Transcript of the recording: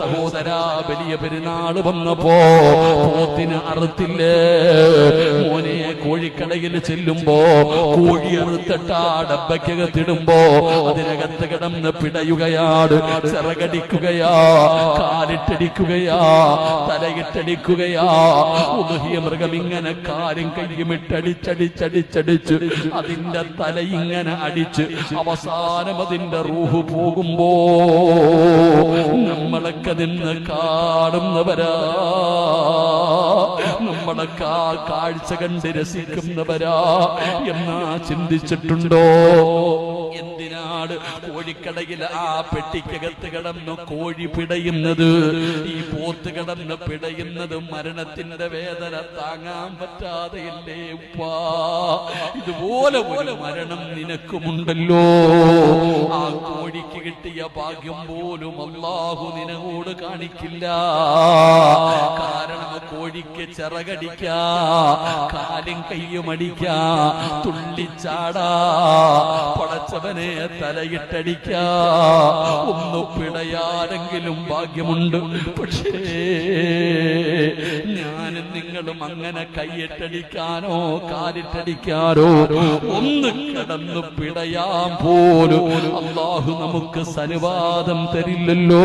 സഹോദരാ വലിയ പെരുന്നാൾ വന്നപ്പോ പോത്തിന് അറുത്തില്ലേ? മോനെ കോഴിക്കടയിൽ ചെല്ലുമ്പോ കോഴി അറുത്തട്ടാ ഡബയ്ക്കകത്തിടുമ്പോ അതിനകത്ത് കിടന്ന് പിടയുകയാണ് ചിറകടിക്കുകയാ കാലിട്ടടിക്കുകയാ തലയിട്ടടിക്കുകയാ. ഉദഹിയ മൃഗം ഇങ്ങനെ കാലും കയ്യും ഇട്ടടിച്ചടിച്ചടിച്ചടിച്ച് അതിന്റെ തല ഇങ്ങനെ അടിച്ച് അവസാനം അതിന്റെ റൂഹ് പോകുമ്പോ നിന്ന് കാണുന്നവരാ. നമ്മുടെ കാ കാഴ്ച കണ്ട് രസിക്കുന്നവരാ. എന്നാ ചിന്തിച്ചിട്ടുണ്ടോ? എന്തിനാണ് കോഴിക്കടയിൽ ആ പെട്ടിക്കകത്ത് കിടന്ന് കോഴി പിടയുന്നത്? ഈ പോത്ത് കിടന്ന് പിടയുന്നത് മരണത്തിന്റെ വേദന താങ്ങാൻ പറ്റാതെയല്ലേ ഉപ്പാ? ഇതുപോലെ ഒരു മരണം നിനക്കുമുണ്ടല്ലോ. ആ കോഴിക്ക് കിട്ടിയ ഭാഗ്യം പോലും അള്ളാഹു നിനങ്ങോട് കാണിക്കില്ല. കാരണം കോഴിക്ക് ചിറകടിക്കാ കാലും കയ്യും അടിക്കാ തുള്ളിച്ചാടാ പടച്ചവനെ തലയിട്ടടിക്കാ. ഒന്ന് പിടയാരെങ്കിലും ഭാഗ്യമുണ്ട്. പക്ഷേ നിങ്ങളും അങ്ങനെ കൈയിട്ടടിക്കാനോ കാലിട്ടടിക്കാനോ ഒന്ന് കിടന്ന് പിടയാൻ പോലും അള്ളാഹു നമുക്ക് സനുവാദം തരില്ലല്ലോ.